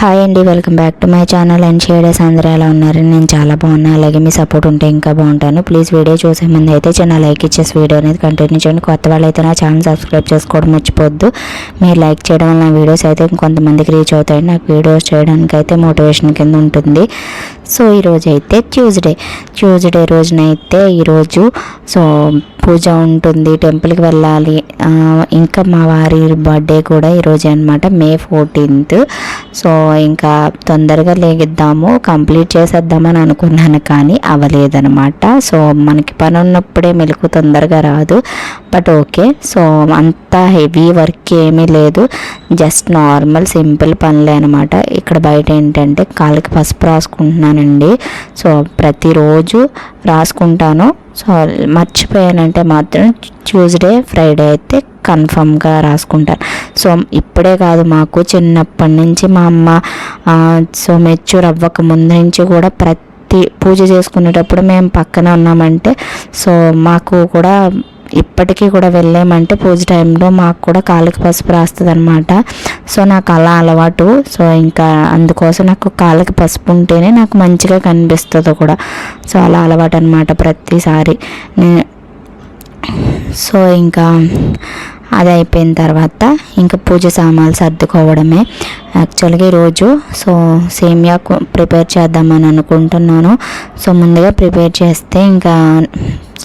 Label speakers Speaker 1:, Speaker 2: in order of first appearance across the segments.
Speaker 1: Hi అండి welcome back to my channel and shaders. అందరూ ఎలా ఉన్నారు? నేను చాలా బాగున్నాను అలాగే మీ సపోర్ట్ ఉంటే ఇంకా బాగుంటాను. ప్లీజ్ వీడియో చూసే ముందు అయితే చిన్న లైక్ ఇచ్చేసి వీడియో అనేది కంటిన్యూ చేయండి. కొత్త వాళ్ళు అయితే నా ఛానల్ సబ్స్క్రైబ్ చేసుకోవడం మర్చిపోద్దు మీరు లైక్ చేయడం వల్ల వీడియోస్ అయితే కొంతమందికి రీచ్ అవుతాయి. నాకు వీడియోస్ చేయడానికి అయితే మోటివేషన్ కింద ఉంటుంది. సో ఈరోజు అయితే ట్యూస్డే ట్యూస్డే రోజునైతే ఈరోజు సో పూజ ఉంటుంది టెంపుల్కి వెళ్ళాలి. ఇంకా మా వారి బర్త్డే కూడా ఈరోజే అనమాట మే ఫోర్టీన్త్ సో ఇంకా తొందరగా లేగిద్దాము కంప్లీట్ చేసేద్దామని అనుకున్నాను కానీ అవ్వలేదనమాట సో మనకి పని ఉన్నప్పుడే మెలకు తొందరగా రాదు. బట్ ఓకే సో అంత హెవీ వర్క్ ఏమీ లేదు. జస్ట్ నార్మల్ సింపుల్ పనులే అనమాట ఇక్కడ బయట ఏంటంటే కాళ్ళకి పసుపు రాసుకుంటున్నానండి. సో ప్రతిరోజు రాసుకుంటాను. సో మర్చిపోయానంటే మాత్రం ట్యూస్డే ఫ్రైడే అయితే కన్ఫామ్గా రాసుకుంటాను. సో ఇప్పుడే కాదు మాకు చిన్నప్పటి నుంచి మా అమ్మ సో మెచ్యూర్ అవ్వక ముందు నుంచి కూడా ప్రతి పూజ చేసుకునేటప్పుడు మేము పక్కన ఉన్నామంటే సో మాకు కూడా ఇప్పటికీ కూడా వెళ్ళామంటే పూజ టైంలో మాకు కూడా కాళ్ళకి పసుపు రాస్తుంది అనమాట సో నాకు అలా అలవాటు. సో ఇంకా అందుకోసం నాకు కాళ్ళకి పసుపు ఉంటేనే నాకు మంచిగా కనిపిస్తుంది కూడా. సో అలా అలవాటు అనమాట ప్రతిసారి సో ఇంకా అది అయిపోయిన తర్వాత ఇంకా పూజ సామాన్లు సర్దుకోవడమే. యాక్చువల్గా ఈరోజు సో సేమియా ప్రిపేర్ చేద్దామని అనుకుంటున్నాను. సో ముందుగా ప్రిపేర్ చేస్తే ఇంకా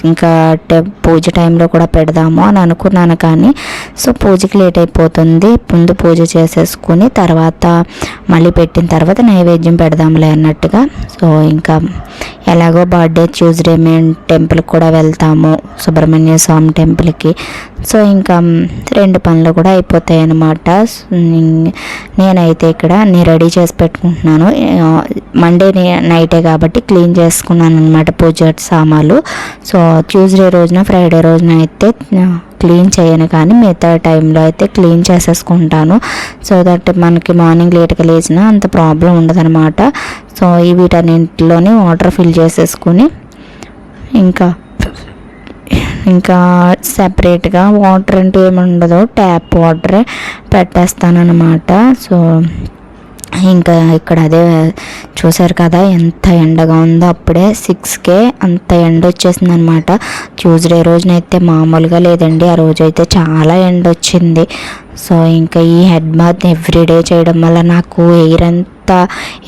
Speaker 1: ఇంకా టె- పూజ టైంలో కూడా పెడదాము అని అనుకున్నాను కానీ సో పూజకి లేట్ అయిపోతుంది. ముందు పూజ చేసేసుకుని తర్వాత మళ్ళీ పెట్టిన తర్వాత నైవేద్యం పెడదాంలే అన్నట్టుగా. సో ఇంకా ఎలాగో బర్త్డే ట్యూస్డే మేము టెంపుల్కి కూడా వెళ్తాము సుబ్రహ్మణ్య స్వామి టెంపుల్కి. సో ఇంకా రెండు పనులు కూడా అయిపోతాయి అన్నమాట నేనైతే ఇక్కడ నేను రెడీ చేసి పెట్టుకుంటున్నాను. మండే నైటే కాబట్టి క్లీన్ చేసుకున్నాను అనమాట పూజ సామాన్లు. సో ట్యూస్డే రోజున ఫ్రైడే రోజున అయితే క్లీన్ చేయను. కానీ మిగతా టైంలో అయితే క్లీన్ చేసేసుకుంటాను. సో దట్ మనకి మార్నింగ్ లేట్గా లేచినా అంత ప్రాబ్లం ఉండదనమాట సో ఈ వీటన్నింటిలోని వాటర్ ఫిల్ చేసేసుకుని ఇంకా ఇంకా సపరేట్గా వాటర్ అంటూ ఏమి ఉండదు ట్యాప్ వాటరే పెట్టేస్తానన్నమాట. సో ఇంకా ఇక్కడ అదే చూసారు కదా ఎంత ఎండగా ఉందో. అప్పుడే సిక్స్కే అంత ఎండ వచ్చేసింది అనమాట ట్యూస్డే రోజునైతే మామూలుగా లేదండి. ఆ రోజు అయితే చాలా ఎండ వచ్చింది సో ఇంకా ఈ హెడ్ బాత్ ఎవ్రీడే చేయడం వల్ల నాకు ఎయిర్ అంతా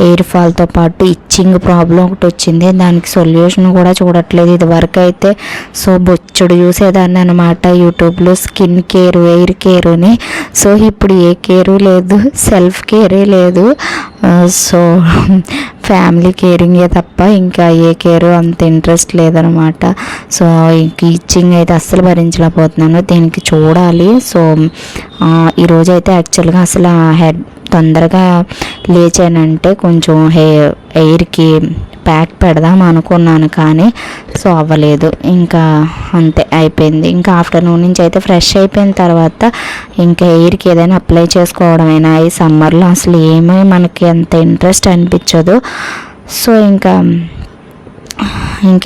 Speaker 1: ఎయిర్ ఫాల్తో పాటు ఇచ్చింగ్ ప్రాబ్లం ఒకటి వచ్చింది. దానికి సొల్యూషన్ కూడా చూడట్లేదు. ఇదివరకు అయితే సో బొచ్చుడు చూసేదాన్ని అనమాట. యూట్యూబ్లో స్కిన్ కేర్ ఎయిర్ కేర్ అని. సో ఇప్పుడు ఏ కేరు లేదు సెల్ఫ్ కేరే లేదు. సో ఫ్యామిలీ కేరింగే తప్ప ఇంకా ఏ కేరు అంత ఇంట్రెస్ట్ లేదనమాట. సో ఇంక ఇచ్చింగ్ అయితే అస్సలు భరించలేకపోతున్నాను. దీనికి చూడాలి. సో ఈరోజు అయితే యాక్చువల్గా అసలు హెడ్ తొందరగా లేచానంటే కొంచెం హెయిర్కి ప్యాక్ పెడదాం అనుకున్నాను కానీ సో అవ్వలేదు. ఇంకా అంతే అయిపోయింది. ఇంకా ఆఫ్టర్నూన్ నుంచి అయితే ఫ్రెష్ అయిపోయిన తర్వాత ఇంకా ఎయిర్కి ఏదైనా అప్లై చేసుకోవడమైనా ఈ సమ్మర్లో? అసలు ఏమీ మనకి అంత ఇంట్రెస్ట్ అనిపించదు. సో ఇంకా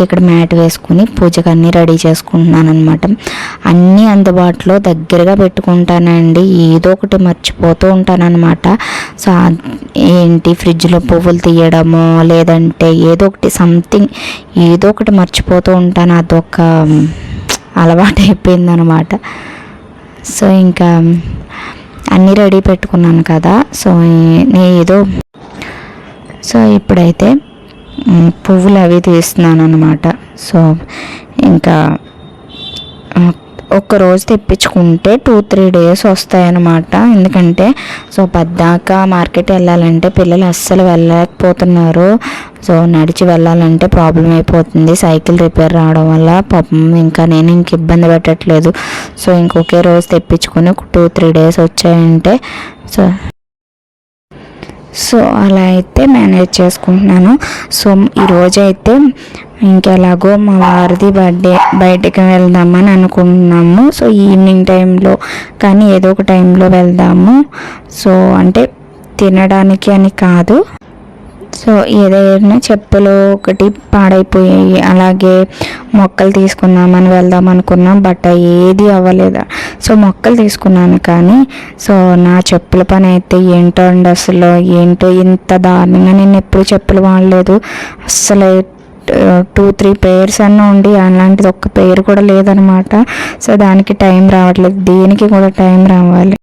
Speaker 1: ఇక్కడ మ్యాట్ వేసుకుని పూజకు అన్నీ రెడీ చేసుకుంటున్నాను అనమాట అన్నీ అందుబాటులో దగ్గరగా పెట్టుకుంటానండి. ఏదో ఒకటి మర్చిపోతూ ఉంటానన్నమాట. సో ఏంటి ఫ్రిడ్జ్లో పువ్వులు తీయడము లేదంటే ఏదో ఒకటి సంథింగ్ ఏదో ఒకటి మర్చిపోతూ ఉంటాను. అదొక అలవాటు అయిపోయింది అనమాట సో ఇంకా అన్నీ రెడీ పెట్టుకున్నాను కదా. సో నేను ఏదో సో ఇప్పుడైతే పువ్వులు అవి తీస్తున్నాను అనమాట సో ఇంకా ఒక్క రోజు తెప్పించుకుంటే టూ త్రీ డేస్ వస్తాయన్నమాట. ఎందుకంటే సో పద్దాక మార్కెట్ వెళ్ళాలంటే పిల్లలు అస్సలు వెళ్ళలేకపోతున్నారు. సో నడిచి వెళ్ళాలంటే ప్రాబ్లం అయిపోతుంది. సైకిల్ రిపేర్ రావడం వల్ల పాపం ఇంకా నేను ఇంక ఇబ్బంది పెట్టట్లేదు. సో ఇంకొకే రోజు తెప్పించుకుని టూ త్రీ డేస్ వచ్చాయంటే సో సో అలా అయితే మేనేజ్ చేసుకుంటున్నాను. సో ఈరోజు అయితే ఇంకెలాగో మా వారిది బర్త్డే బయటకు వెళ్దామని అనుకుంటున్నాము. సో ఈవినింగ్ టైంలో కానీ ఏదో ఒక టైంలో వెళ్దాము. సో అంటే తినడానికి అని కాదు. సో ఏదైనా చెప్పులు ఒకటి పాడైపోయాయి. అలాగే మొక్కలు తీసుకుందామని వెళ్దాం అనుకున్నాం బట్ ఏది అవ్వలేదు. సో మొక్కలు తీసుకున్నాను కానీ సో నా చెప్పుల పని అయితే ఏంటో అండి అసలు ఏంటో ఇంత దారుణంగా నేను ఎప్పుడు చెప్పులు వాడలేదు. అసలు టూ త్రీ పేర్స్ అన్న ఉండి అలాంటిది ఒక్క పేరు కూడా లేదనమాట. సో దానికి టైం రావట్లేదు దేనికి కూడా టైం రావాలి.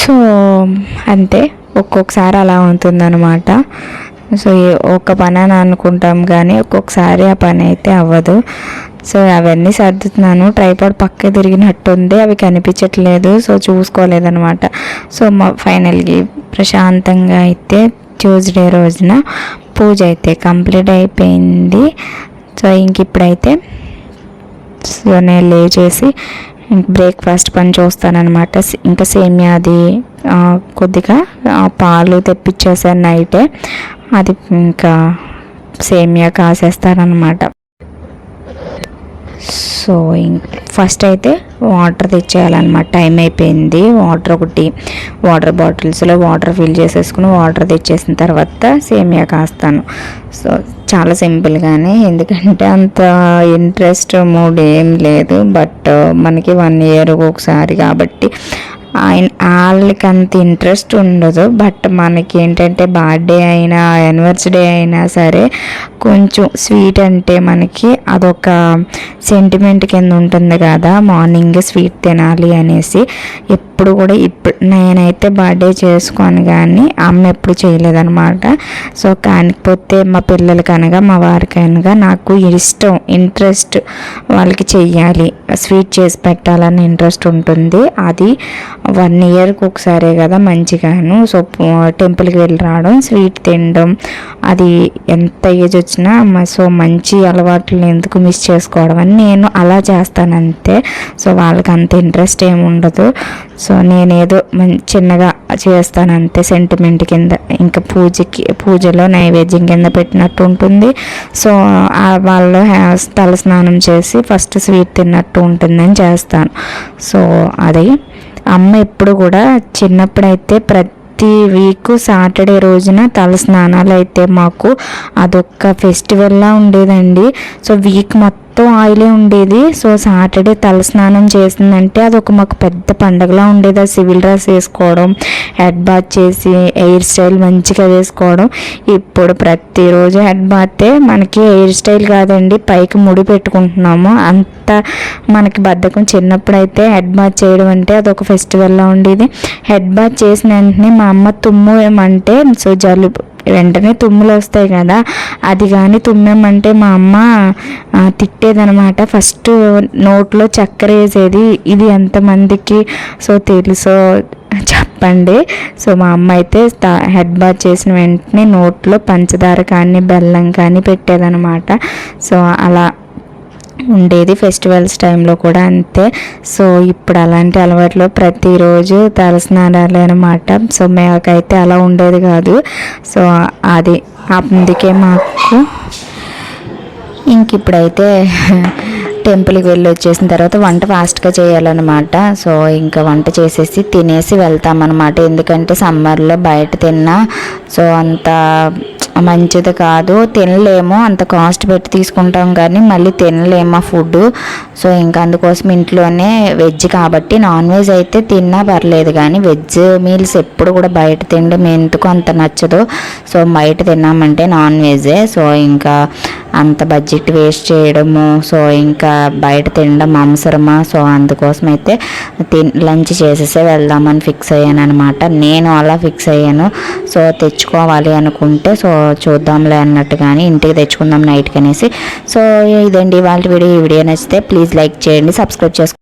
Speaker 1: సో అంతే. ఒక్కొక్కసారి అలా ఉంటుందన్నమాట. సో ఒక పని అని అనుకుంటాం కానీ ఒక్కొక్కసారి ఆ పని అయితే అవ్వదు. సో అవన్నీ సర్దుతున్నాను. ట్రైపాడ్ పక్క తిరిగినట్టుంది అవి కనిపించట్లేదు. సో చూసుకోలేదనమాట సో మా ఫైనల్కి ప్రశాంతంగా అయితే ట్యూస్డే రోజున పూజ అయితే కంప్లీట్ అయిపోయింది. సో ఇంక ఇప్పుడైతే సో నేను లేచేసి బ్రేక్ఫాస్ట్ పని చూస్తానన్నమాట. ఇంకా సేమియాది అది కొద్దిగా పాలు తెప్పించేసాను నైటే. అది ఇంకా సేమియా కాసేస్తారనమాట సో ఫస్ట్ అయితే వాటర్ తెచ్చేయాలన్నమాట. టైం అయిపోయింది. వాటర్ ఒకటి వాటర్ బాటిల్స్లో వాటర్ ఫిల్ చేసేసుకుని వాటర్ తెచ్చేసిన తర్వాత సేమియా కాస్తాను. సో చాలా సింపుల్గానే ఎందుకంటే అంత ఇంట్రెస్ట్ మూడ్ ఏం లేదు. బట్ మనకి వన్ ఇయర్ ఒకసారి కాబట్టి ఆయన వాళ్ళకి అంత ఇంట్రెస్ట్ ఉండదు. బట్ మనకి ఏంటంటే బర్త్డే అయినా యానివర్సరీ అయినా సరే కొంచెం స్వీట్ అంటే మనకి అదొక సెంటిమెంట్ కింద ఉంటుంది కదా. మార్నింగ్ స్వీట్ తినాలి అనేసి ఎప్పుడు కూడా ఇప్పుడు నేనైతే బర్త్డే చేసుకోను కానీ అమ్మ ఎప్పుడు చేయలేదన్నమాట. సో కానిపోతే మా పిల్లలకి అనగా మా వారికి అనగా నాకు ఇష్టం ఇంట్రెస్ట్ వాళ్ళకి చెయ్యాలి. స్వీట్ చేసి పెట్టాలని ఇంట్రెస్ట్ ఉంటుంది. అది వన్ ఇయర్కి ఒకసారే కదా మంచిగాను. సో టెంపుల్కి వెళ్ళి రావడం స్వీట్ తినడం అది ఎంత ఏజ్ వచ్చినా మ- సో మంచి అలవాట్లు ఎందుకు మిస్ చేసుకోవడం అని నేను అలా చేస్తాను అంతే సో వాళ్ళకి అంత ఇంట్రెస్ట్ ఏమి ఉండదు. సో నేనేదో మం- చిన్నగా చేస్తాను అంతే సెంటిమెంట్ కింద. ఇంకా పూజకి పూజలో నైవేద్యం కింద పెట్టినట్టు ఉంటుంది. సో వాళ్ళు తల స్నానం చేసి ఫస్ట్ స్వీట్ తిన్నట్టు ఉంటుందని చేస్తాను. సో అది. అమ్మ ఎప్పుడు కూడా చిన్నప్పుడైతే ప్రతి వీక్ సాటర్డే రోజున తల స్నానాలు అయితే మాకు అదొక ఫెస్టివల్లా ఉండేదండి. సో వీక్ మొత్తం ఆయిలే ఉండేది. సో సాటర్డే తలస్నానం చేసిందంటే అది ఒక మాకు పెద్ద పండగలా ఉండేది. ఆ సివిల్ డ్రెస్ వేసుకోవడం హెడ్ బాత్ చేసి హెయిర్ స్టైల్ మంచిగా వేసుకోవడం. ఇప్పుడు ప్రతిరోజు హెడ్ బాతే మనకి హెయిర్ స్టైల్ కాదండి పైకి ముడి పెట్టుకుంటున్నాము. అంత మనకి బద్ధకం చిన్నప్పుడు అయితే హెడ్ బాత్ చేయడం అంటే అదొక ఫెస్టివల్లా ఉండేది. హెడ్ బాత్ చేసిన వెంటనే మా అమ్మ తుమ్ము ఏమంటే సో జలుబు వెంటనే తుమ్ములు వస్తాయి కదా అది కానీ తుమ్మేమంటే మా అమ్మ తిట్టేదనమాట. ఫస్ట్ నోట్లో చక్కెర వేసేది ఇది ఎంతమందికి సో తెలుసో చెప్పండి. సో మా అమ్మ అయితే హెడ్ బాత్ చేసిన వెంటనే నోట్లో పంచదార కానీ బెల్లం కానీ పెట్టేదనమాట. సో అలా ఉండేది ఫెస్టివల్స్ టైంలో కూడా అంతే. సో ఇప్పుడు అలాంటి అలవాట్లు ప్రతిరోజు తలస్నానాలు అనమాట సో మాకైతే అలా ఉండేది కాదు. సో అది అందుకే మాకు ఇంక ఇప్పుడైతే టెంపుల్కి వెళ్ళి వచ్చేసిన తర్వాత వంట ఫాస్ట్గా చేయాలన్నమాట. సో ఇంకా వంట చేసేసి తినేసి వెళ్తామన్నమాట. ఎందుకంటే సమ్మర్లో బయట తిన్నా సో అంత మంచిది కాదు. తినలేము అంత కాస్ట్ పెట్టి తీసుకుంటాం కానీ మళ్ళీ తినలేము ఆ ఫుడ్. సో ఇంకా అందుకోసం ఇంట్లోనే వెజ్ కాబట్టి నాన్ వెజ్ అయితే తిన్నా పర్లేదు కానీ వెజ్ మీల్స్ ఎప్పుడు కూడా బయట తినడం ఎందుకు అంత నచ్చదు. సో బయట తిన్నామంటే నాన్ వెజే. సో ఇంకా అంత బడ్జెట్ వేస్ట్ చేయడము. సో ఇంకా బయట తినడం అవసరమా? సో అందుకోసం అయితే తిన్ లంచ్ చేసేసే వెళ్దామని ఫిక్స్ అయ్యాను అనమాట నేను అలా ఫిక్స్ అయ్యాను. సో తెచ్చుకోవాలి అనుకుంటే సో చూద్దాంలే అన్నట్టు కానీ ఇంటికి తెచ్చుకుందాం నైట్కి అనేసి. సో ఇదండి వాళ్ళ వీడియో. ఈ వీడియో నచ్చితే ప్లీజ్ లైక్ చేయండి సబ్స్క్రైబ్ చేసుకోండి